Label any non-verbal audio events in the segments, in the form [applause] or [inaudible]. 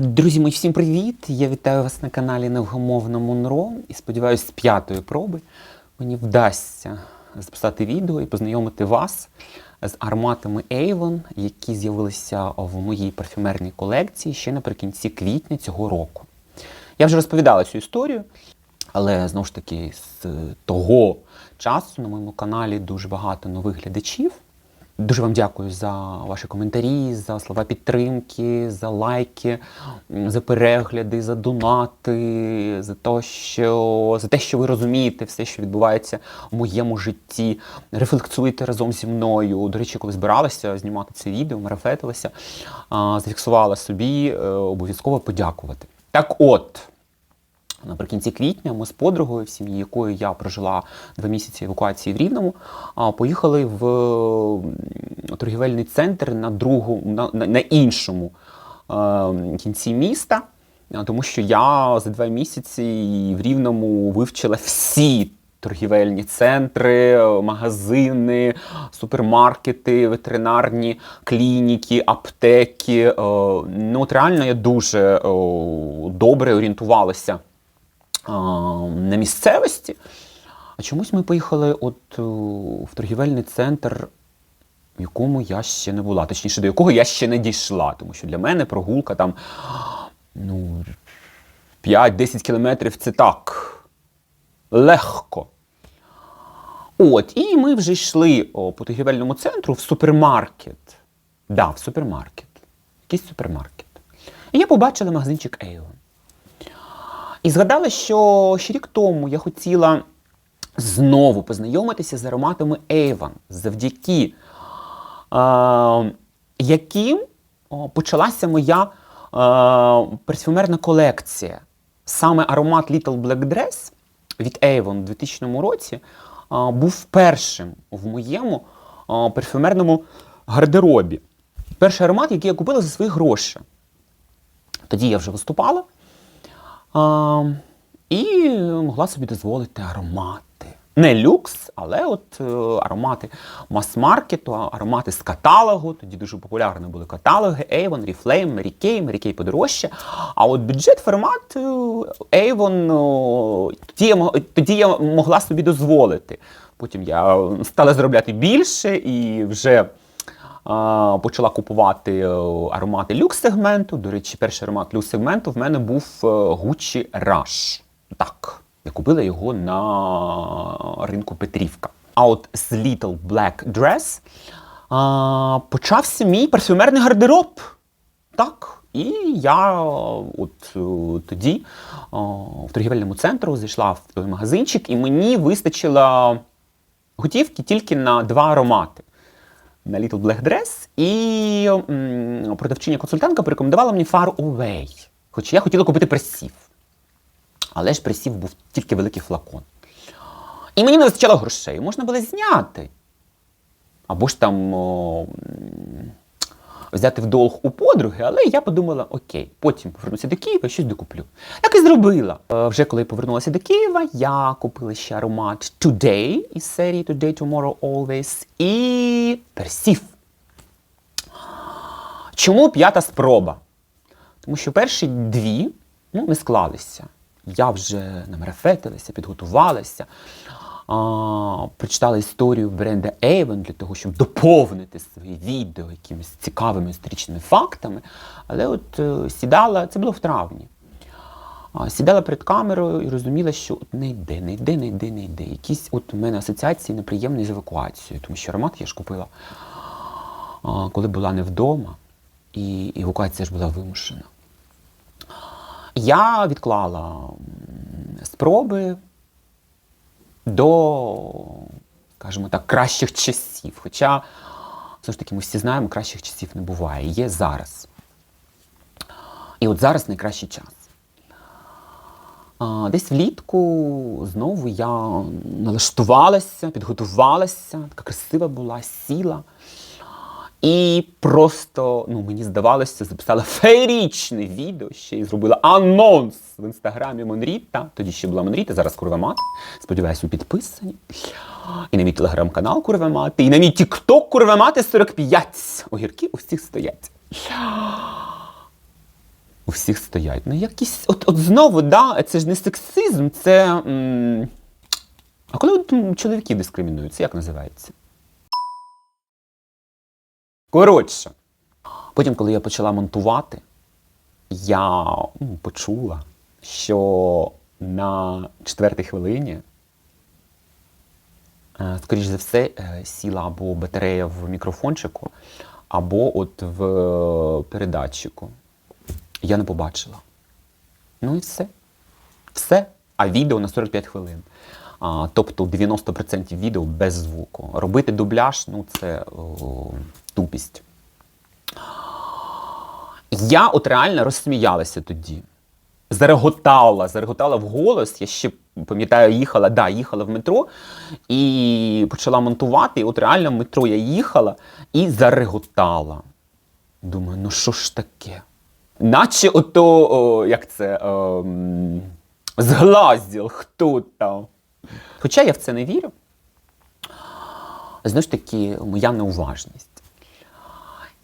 Друзі мої, всім привіт! Я вітаю вас на каналі Невгомовна Монро і сподіваюся, з п'ятої проби мені вдасться записати відео і познайомити вас з ароматами Avon, які з'явилися в моїй парфюмерній колекції ще наприкінці квітня цього року. Я вже розповідала цю історію, але знову ж таки з того часу на моєму каналі дуже багато нових глядачів. Дуже вам дякую за ваші коментарі, за слова підтримки, за лайки, за перегляди, за донати, за те, що, за те, що ви розумієте все, що відбувається в моєму житті. Рефлексуєте разом зі мною. До речі, коли збиралася знімати це відео, марафетилася, зафіксувала собі е, обов'язково подякувати. Так от. Наприкінці квітня ми з подругою, в сім'ї якої я прожила два місяці евакуації в Рівному, поїхали в торгівельний центр на другу, на, на, іншому е, кінці міста, тому що я за два місяці в Рівному вивчила всі. Торгівельні центри, магазини, супермаркети, ветеринарні клініки, аптеки. Е, Ну, от реально я дуже о, добре орієнтувалася на місцевості. А чомусь ми поїхали от в торгівельний центр, в якому я ще не була, точніше, до якого я ще не дійшла, тому що для мене прогулка там ну, 5-10 кілометрів це так. Легко. От, і ми вже йшли о, по торгівельному центру в супермаркет. Да, в супермаркет. Якийсь супермаркет. І я побачила магазинчик Avon. І згадала, що ще рік тому я хотіла знову познайомитися з ароматами Avon, завдяки е, яким почалася моя е, парфюмерна колекція. Саме аромат Little Black Dress від Avon у 2000 році е, був першим в моєму е, парфюмерному гардеробі. Перший аромат, який я купила за свої гроші. Тоді я вже виступала. А, і могла собі дозволити аромати. Не люкс, але от е, аромати мас-маркету, аромати з каталогу. Тоді дуже популярні були каталоги Avon, Reflame, Mary Kay, Mary Kay подорожче. А от бюджет формат е, Avon, тоді я, тоді я могла собі дозволити. Потім я стала заробляти більше і вже почала купувати е, аромати люкс-сегменту. До речі, перший аромат люкс-сегменту в мене був е, Gucci Rush. Так, я купила його на ринку Петрівка. А от з Little Black Dress а, почався мій парфюмерний гардероб. Так. І я е, от е, тоді е, в торгівельному центру зайшла в той магазинчик, і мені вистачило готівки тільки на два аромати на Little Black Dress, і продавчиня-консультантка порекомендувала мені Far Away. Хоч я хотіла купити пресів. Але ж пресів був тільки великий флакон. І мені не вистачало грошей. Можна було зняти. Або ж там о, взяти в долг у подруги, але я подумала, окей, потім повернуся до Києва щось докуплю. Так і зробила. Е, Вже коли повернулася до Києва, я купила ще аромат Today із серії Today, Tomorrow, Always і персів. Чому п'ята спроба? Тому що перші дві ну, не склалися. Я вже намарафетилася, підготувалася, а, прочитала історію бренда Avon для того, щоб доповнити своє відео якимись цікавими історичними фактами. Але от е, сідала, це було в травні. Сідала перед камерою і розуміла, що от не йде, не йде, не йде, не йде. Якісь от у мене асоціації неприємні з евакуацією, тому що аромат я ж купила, а, коли була не вдома, і евакуація ж була вимушена. Я відклала спроби до, скажімо так, кращих часів. Хоча, все ж таки, ми всі знаємо, кращих часів не буває. Є зараз. І от зараз найкращий час. Десь влітку знову я налаштувалася, підготувалася, така красива була, сіла. І просто, ну, мені здавалося, записала феєрічне відео, ще й зробила анонс в інстаграмі Монріта. Тоді ще була Монріта, зараз Курва Мати. Сподіваюсь, ви підписані. І на мій телеграм-канал Курва Мати, і на мій тікток Курва Мати 45. Огірки у всіх стоять. у всіх стоять. Ну, якісь, от, от знову, да, це ж не сексизм, це. М... А коли от, чоловіки дискримінують, це як називається? Коротше. Потім, коли я почала монтувати, я м, почула, що на четвертій хвилині, е, скоріш за все, е, сіла або батарея в мікрофончику, або от в передатчику. Я не побачила. Ну і все. Все. А відео на 45 хвилин. А, тобто 90% відео без звуку. Робити дубляж ну це о, тупість. Я от реально розсміялася тоді. Зареготала, зареготала в голос. Я ще пам'ятаю, їхала, да, їхала в метро і почала монтувати. І от реально в метро я їхала і зареготала. Думаю, ну що ж таке? Наче ото, о, як це, ем, зглазділ, хто там. Хоча я в це не вірю. Знову ж таки, моя неуважність.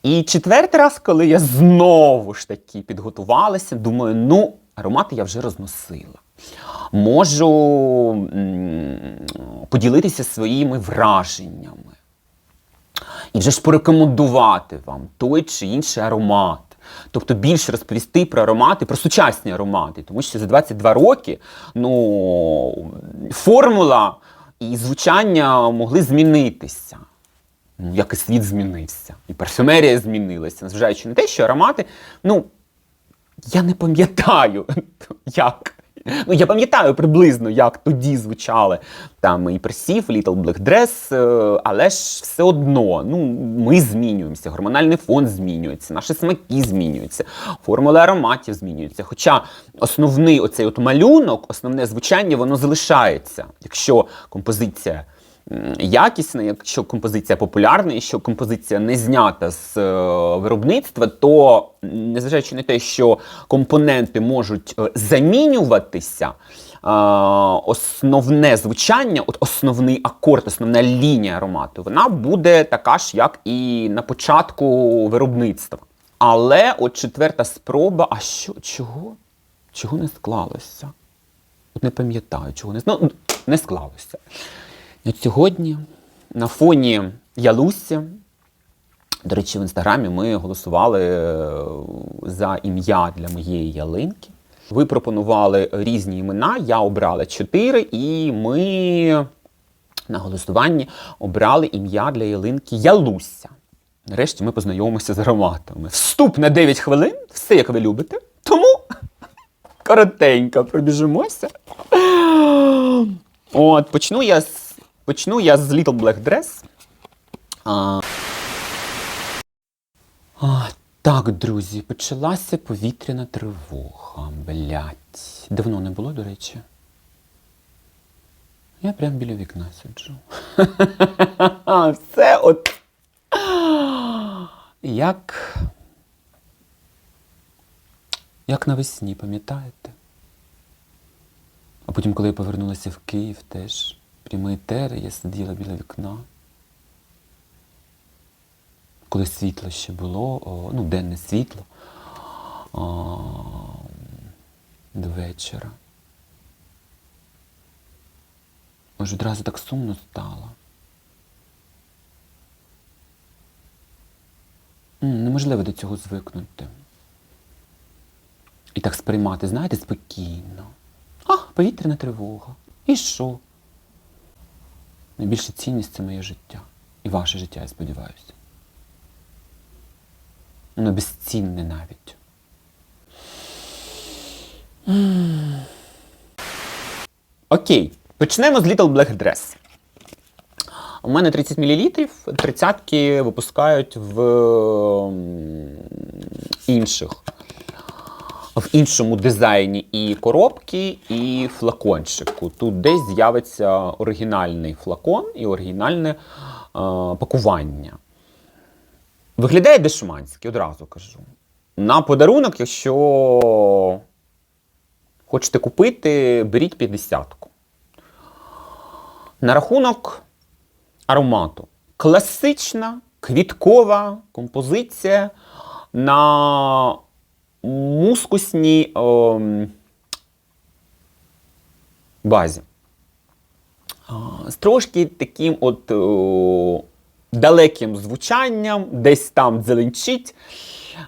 І четвертий раз, коли я знову ж таки підготувалася, думаю, ну, аромати я вже розносила. Можу поділитися своїми враженнями. І вже ж порекомендувати вам той чи інший аромат. Тобто більше розповісти про аромати, про сучасні аромати. Тому що за 22 роки ну, формула і звучання могли змінитися. Ну, як і світ змінився, і парфюмерія змінилася, незважаючи на те, що аромати, ну, я не пам'ятаю, [laughs] як. Ну, я пам'ятаю приблизно, як тоді звучали там і Персів, Little Black Dress, е, але ж все одно, ну, ми змінюємося, гормональний фон змінюється, наші смаки змінюються, формули ароматів змінюються. Хоча основний оцей от малюнок, основне звучання, воно залишається. Якщо композиція якісна, якщо композиція популярна, якщо композиція не знята з е, виробництва, то незважаючи на те, що компоненти можуть е, замінюватися, е, основне звучання, от основний акорд, основна лінія аромату, вона буде така ж, як і на початку виробництва. Але от четверта спроба, а що, чого? Чого не склалося? От не пам'ятаю, чого не ну, не склалося. От сьогодні на фоні Ялусі, до речі, в інстаграмі ми голосували е, за ім'я для моєї ялинки. Ви пропонували різні імена, я обрала чотири, і ми на голосуванні обрали ім'я для ялинки Ялуся. Нарешті ми познайомимося з ароматами. Вступ на 9 хвилин, все як ви любите. Тому коротенько пробіжимося. От, почну я з, почну я з Little Black Dress. А, а, так, друзі, почалася повітряна тривога. Блять. Давно не було, до речі. Я прям біля вікна сиджу. [laughs] Все от. Як. Як навесні, пам'ятаєте? А потім, коли я повернулася в Київ, теж прямий етер, я сиділа біля вікна. Коли світло ще було, ну, денне світло до вечора. Аж одразу так сумно стало. Неможливо до цього звикнути. І так сприймати, знаєте, спокійно. А, повітряна тривога. І що? Найбільша цінність це моє життя. І ваше життя, я сподіваюся. Воно безцінне навіть. Окей, почнемо з Little Black Dress. У мене 30 мл, 30 випускають в інших в іншому дизайні і коробки, і флакончику. Тут десь з'явиться оригінальний флакон і оригінальне е, пакування. Виглядає дешманськи, одразу кажу. На подарунок, якщо хочете купити, беріть 50-ку. На рахунок аромату. Класична квіткова композиція на мускусній ем, базі. З трошки таким от о, далеким звучанням, десь там дзеленчить,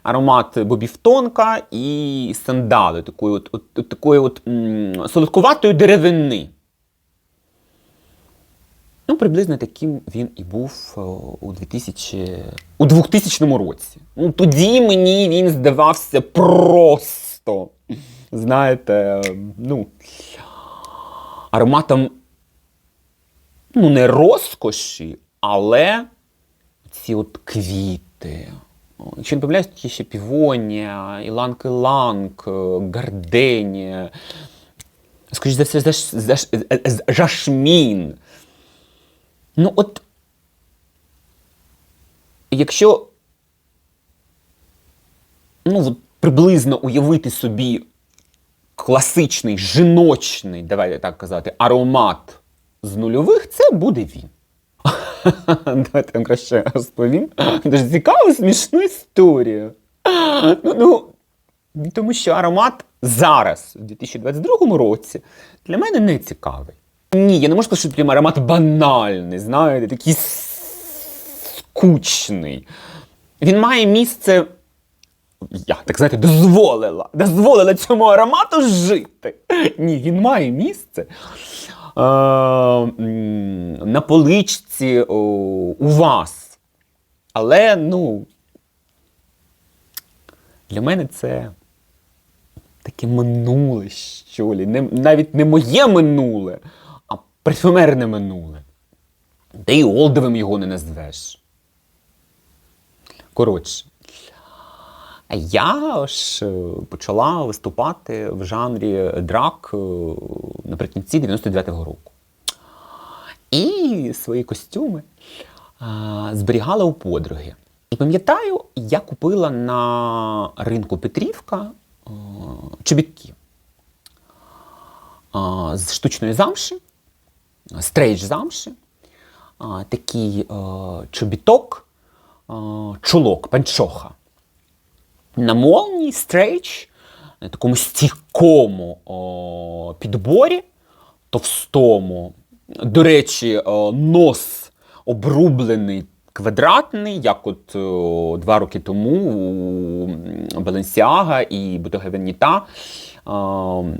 аромат бобівтонка і сандали, такої от, от, такої от солодкуватої деревини. Ну, приблизно таким він і був у 2000, у 2000 році. Ну, тоді мені він здавався просто, знаєте, ну, ароматом, ну, не розкоші, але ці от квіти. Якщо не помиляюсь, є ще півонія, іланг-іланг, гарденія, скоріш за все, жашмін. Ну, от, якщо ну, приблизно уявити собі класичний жіночний, давайте так казати, аромат з нульових, це буде він. [laughs] Давайте вам краще розповім. Дуже цікаву, смішну історію. Ну, ну, тому що аромат зараз, у 2022 році, для мене не цікавий. Ні, я не можу сказати, що прям аромат банальний, знаєте, такий скучний. Він має місце. Я так знаєте, дозволила. Дозволила цьому аромату жити. Ні, він має місце. Е, на поличці о, у вас. Але, ну, для мене це таке минуле, що лі. Не, навіть не моє минуле, парфюмерне минуле. Та й олдовим його не назвеш. Коротше. Я ж е, почала виступати в жанрі драк е, наприкінці 99-го року. І свої костюми зберігала у подруги. І пам'ятаю, я купила на ринку Петрівка е, чобітки з штучної замши, стрейч замши, а, такий е, чобіток, е, чулок, панчоха на молнії, стрейч, на такому стійкому підборі, товстому. До речі, нос обрублений квадратний, як от два роки тому у Баленсіага і Bottega Veneta о, м,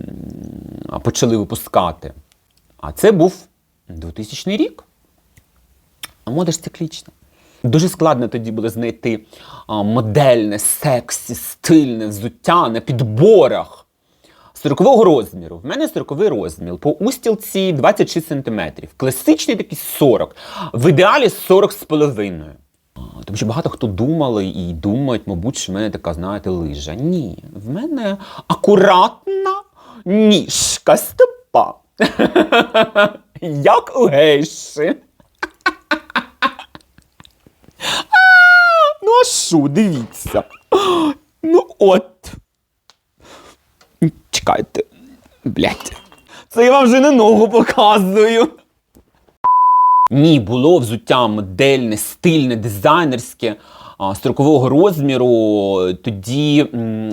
почали випускати. А це був 2000 рік. А мода ж циклічна. Дуже складно тоді було знайти модельне, сексі, стильне взуття на підборах 40-го розміру. В мене 40-й розмір. По устілці 26 см. Класичний такий 40. В ідеалі 40 з половиною. Тому що багато хто думали і думають, мабуть, що в мене така, знаєте, лижа. Ні, в мене акуратна ніжка стопа. [laughs] Як у гейші. Ну, а що, дивіться. Ну от. Чекайте. Блять. Це я вам вже не ногу показую. Ні, було взуття модельне, стильне, дизайнерське. Строкового розміру, тоді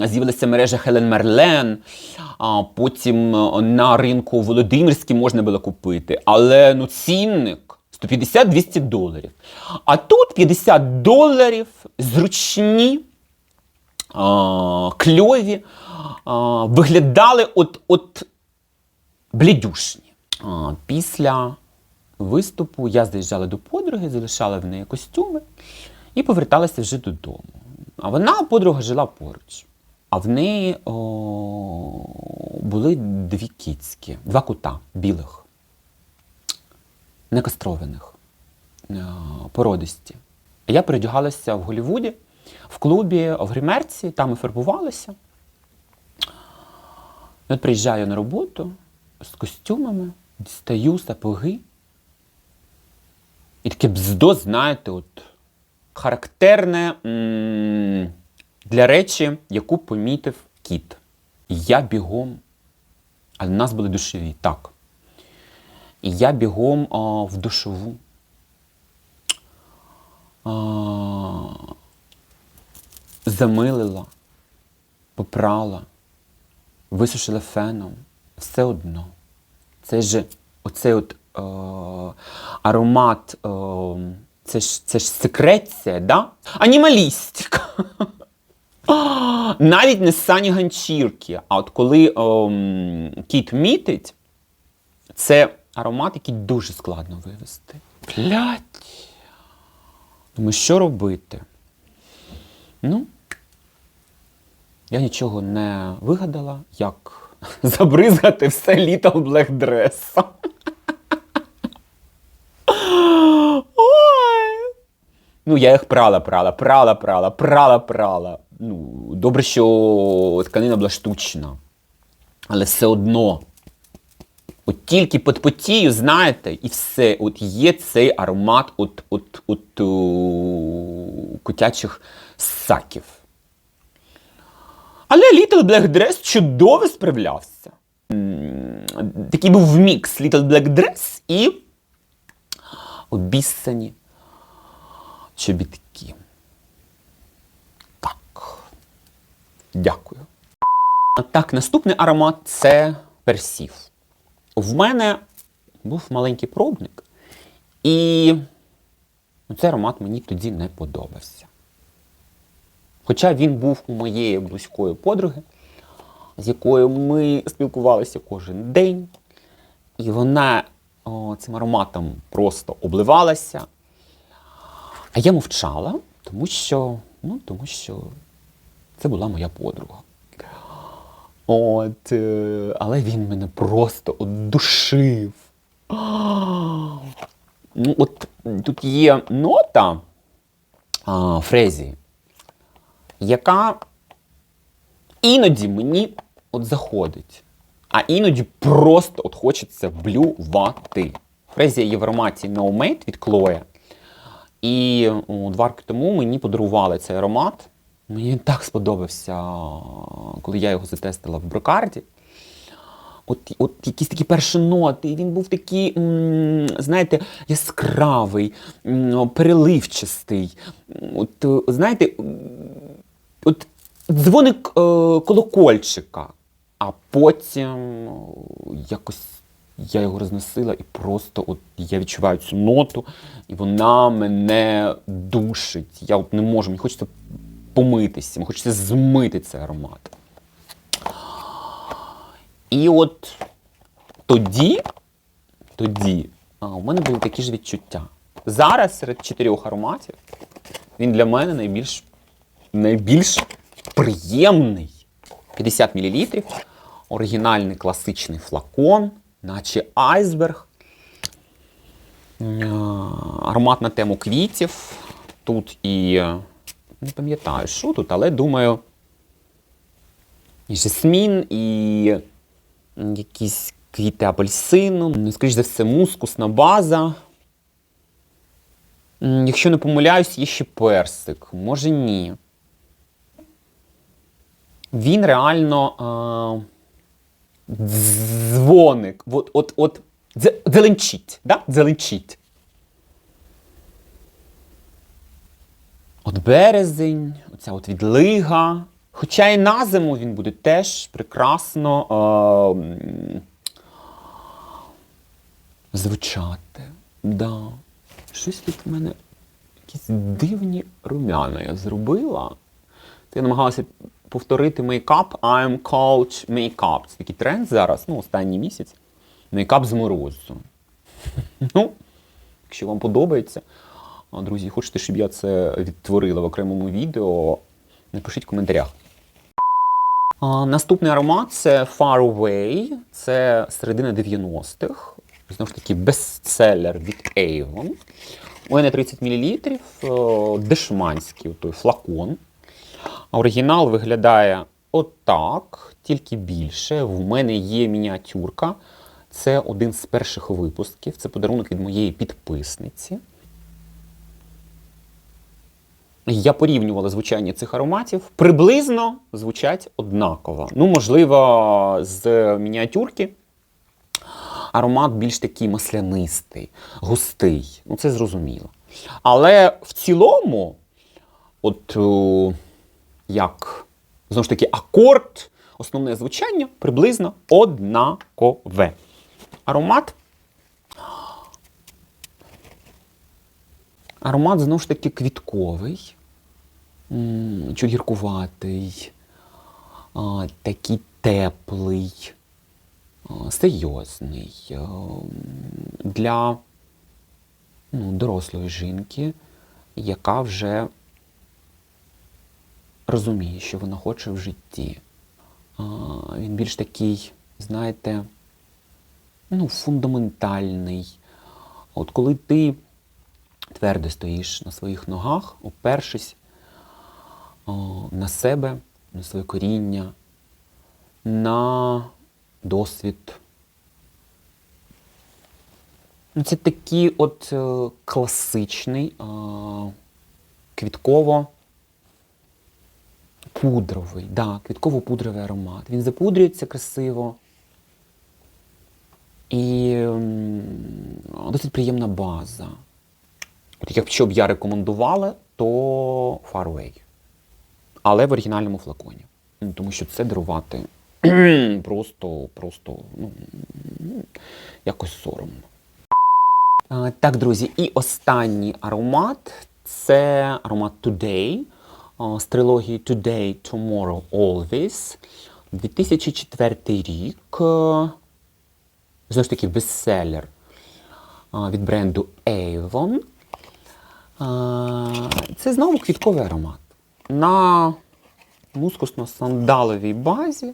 з'явилася мережа Хелен Мерлен, а потім е, на ринку Володимирській можна було купити. Але ну, цінник 150-200 доларів. А тут 50 доларів, зручні, а, кльові, а, виглядали от, от блідюшні. А, після виступу я заїжджала до подруги, залишала в неї костюми і поверталася вже додому. А вона, подруга, жила поруч. А в неї о, були дві кіцькі, два кута білих некастрованих, е, породисті. Я передягалася в Голлівуді, в клубі в гримерці, там і фарбувалася. От приїжджаю на роботу з костюмами, дістаю сапоги. І таке бздо, знаєте, от характерне для речі, яку помітив кіт. Я бігом, а в нас були душові, так. Я бігом а, в душову. А, замилила, попрала, висушила феном, все одно. Це ж оцей от е, аромат, е, це ж, це ж секреція, да? Анімалістика. Навіть не сані ганчірки. А от коли ем, кіт мітить, це аромат, який дуже складно вивести. Блять. Думаю, що робити? Ну, я нічого не вигадала, як [laughs] забризгати все літо в блекдресом. Ну, я їх прала, прала, прала, прала, прала, прала. Ну, добре, що тканина була штучна. Але все одно. От тільки під потію, знаєте, і все. От є цей аромат от, от, от, у, котячих саків. Але Little Black Dress чудово справлявся. Такий був мікс Little Black Dress і обіссані чобітки. Так. Дякую. Так, наступний аромат це персів. В мене був маленький пробник, і цей аромат мені тоді не подобався. Хоча він був у моєї близької подруги, з якою ми спілкувалися кожен день, і вона о, цим ароматом просто обливалася. А я мовчала, тому що, ну, тому що це була моя подруга. От, е, але він мене просто от душив. Ну, от тут є нота а, фрезі, яка іноді мені от заходить, а іноді просто от хочеться блювати. Фрезія є в ароматі No Mate від Chloe. І два роки тому мені подарували цей аромат. Мені він так сподобався, коли я його затестила в брокарді. От, от якісь такі перші ноти, він був такий, знаєте, яскравий, переливчастий. От, е, знаєте, от дзвоник е, колокольчика, а потім якось я його розносила і просто от я відчуваю цю ноту, і вона мене душить. Я от не можу, мені хочеться помитися, мені хочеться змити цей аромат. І от тоді, тоді а, у мене були такі ж відчуття. Зараз серед чотирьох ароматів він для мене найбільш, найбільш приємний. 50 мл, оригінальний класичний флакон, наче айсберг. Е, Аромат на тему квітів. Тут і е, не пам'ятаю, що тут, але думаю, і жасмін, і якісь квіти апельсину, ну, скоріш за все, мускусна база. Якщо не помиляюсь, є ще персик. Може ні. Він реально е, дзвоник. От, от, от, дзеленчить. Да? Дзеленчить. От березень, оця от відлига. Хоча і на зиму він буде теж прекрасно е, звучати. Да. Щось тут в мене якісь дивні румяна я зробила. Я намагалася повторити мейкап I'm Coach Makeup. Це такий тренд зараз, ну, останній місяць. Мейкап з морозу. [laughs] Ну, якщо вам подобається, друзі, хочете, щоб я це відтворила в окремому відео, напишіть в коментарях. А, наступний аромат це Far Away. Це середина 90-х. Знову ж таки, бестселер від Avon. У мене 30 мл, дешманський той флакон. Оригінал виглядає отак, тільки більше. В мене є мініатюрка. Це один з перших випусків. Це подарунок від моєї підписниці. Я порівнювала звучання цих ароматів. Приблизно звучать однаково. Ну, можливо, з мініатюрки аромат більш такий маслянистий, густий. Ну, це зрозуміло. Але в цілому, от о, як Знову ж таки, акорд, основне звучання приблизно однакове. Аромат. Аромат знову ж таки квітковий, чуть гіркуватий, такий теплий, серйозний. Для ну, дорослої жінки, яка вже розуміє, що вона хоче в житті. Він більш такий, знаєте, ну, фундаментальний. От коли ти твердо стоїш на своїх ногах, опершись на себе, на своє коріння, на досвід. Ну, Це такий от е, класичний квітково пудровий, да, квітково-пудровий аромат. Він запудрюється красиво. І досить приємна база. От якщо б я рекомендувала, то Far Away. Але в оригінальному флаконі. Ну, Тому що це дарувати [clears throat] просто, просто ну, якось соромно. Так, друзі, і останній аромат це аромат Today з трилогії Today, Tomorrow, Always. 2004 рік. Знову ж таки, бестселер від бренду Avon. Це знову квітковий аромат. На мускусно-сандаловій базі.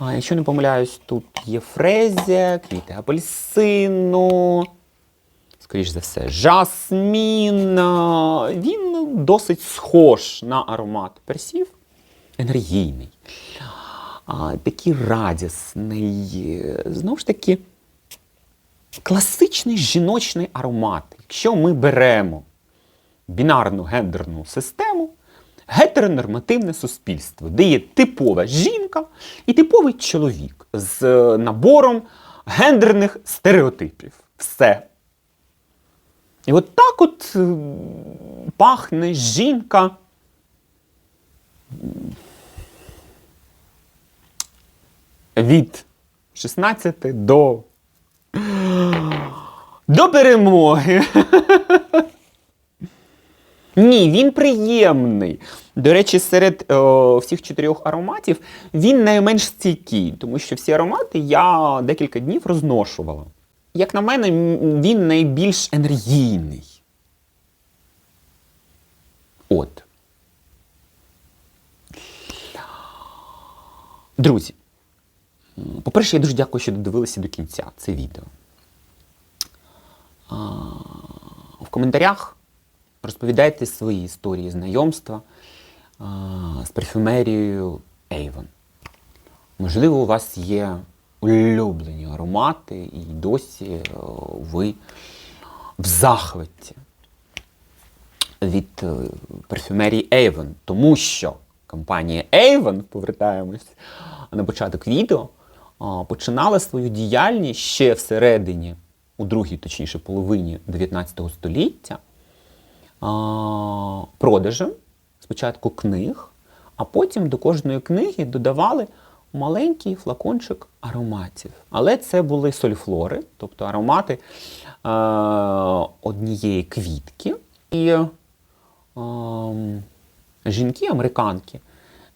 Якщо не помиляюсь, тут є фрезія, квіти апельсину, скоріш за все, жасмін. А, Досить схож на аромат персів, енергійний, а, такий радісний. Знову ж таки, класичний жіночний аромат. Якщо ми беремо бінарну гендерну систему, гетеронормативне суспільство, де є типова жінка і типовий чоловік з е, набором гендерних стереотипів. Все. І от так от е, пахне жінка. Від 16 до до перемоги. Ні, він приємний. До речі, серед е, всіх чотирьох ароматів він найменш стійкий, тому що всі аромати я декілька днів розношувала. Як на мене, він найбільш енергійний. От. Друзі, по-перше, я дуже дякую, що додивилися до кінця це відео. В коментарях розповідайте свої історії знайомства з парфюмерією Avon. Можливо, у вас є улюблені аромати, і досі е, ви в захваті від е, парфюмерії Avon, тому що компанія Avon, повертаємось на початок відео, починала свою діяльність ще всередині, у другій, точніше, половині 19 століття, продажем спочатку книг, а потім до кожної книги додавали маленький флакончик ароматів. Але це були сольфлори, тобто аромати е, однієї квітки. І е, жінки, американки,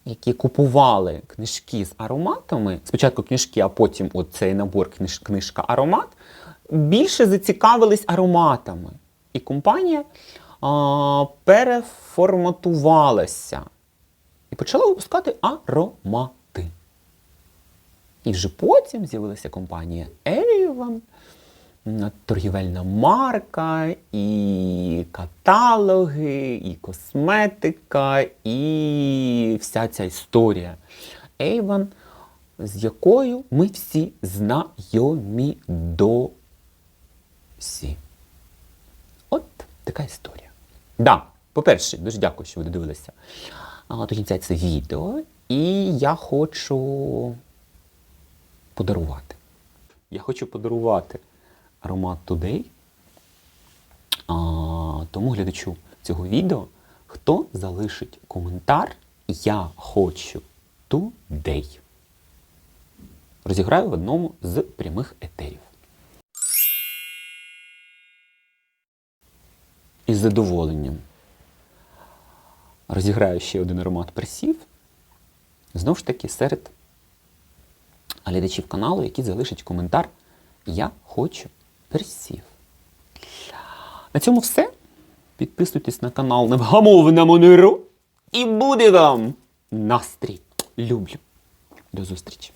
які купували книжки з ароматами, спочатку книжки, а потім от цей набор книж, книжка аромат, більше зацікавились ароматами. І компанія а, переформатувалася і почала випускати аромати. І вже потім з'явилася компанія Avon, торгівельна марка, і каталоги, і косметика, і вся ця історія Avon, з якою ми всі знайомі досі. От така історія. Да, по-перше, дуже дякую, що ви додивилися до кінця це відео. І я хочу подарувати. Я хочу подарувати аромат Today. А, тому глядачу цього відео, хто залишить коментар Я хочу today. Розіграю в одному з прямих етерів. Із задоволенням розіграю ще один аромат персів. Знову ж таки, серед глядачів каналу, які залишать коментар Я хочу персів. На цьому все. Підписуйтесь на канал Невгамовна Монеро. І буде вам настрій. Люблю. До зустрічі.